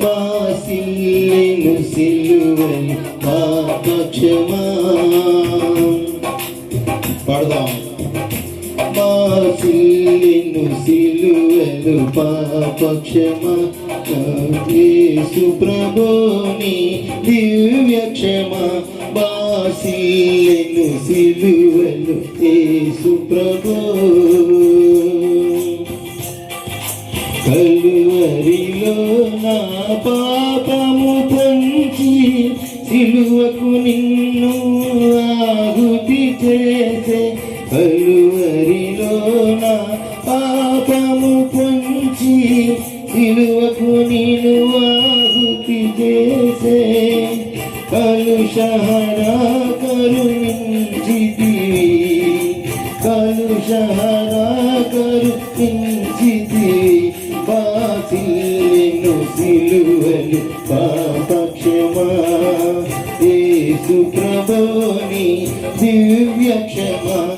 బాసిల్లెను సిలువలు పాపక్షమా. పడదాం. బాసిల్లెను సిలువలు పాపక్షమా. యేసు ప్రభుని దివ్య క్షమ బాసిల్లెను సిలువలు యేసు ప్రభు కలువరిలో నా పాపము పంచి సిలువకు నిన్ను ఆహుతి చేసే కలువరిలో నా పాపము పంచి సిలువకు నిన్ను ఆహుతి చేసే కలుషహరా కరుణించితివి. కలుషహరా కరుణించి బాసిల్లెను పాపక్షమా. యేసు ప్రభుని దివ్యక్షమా.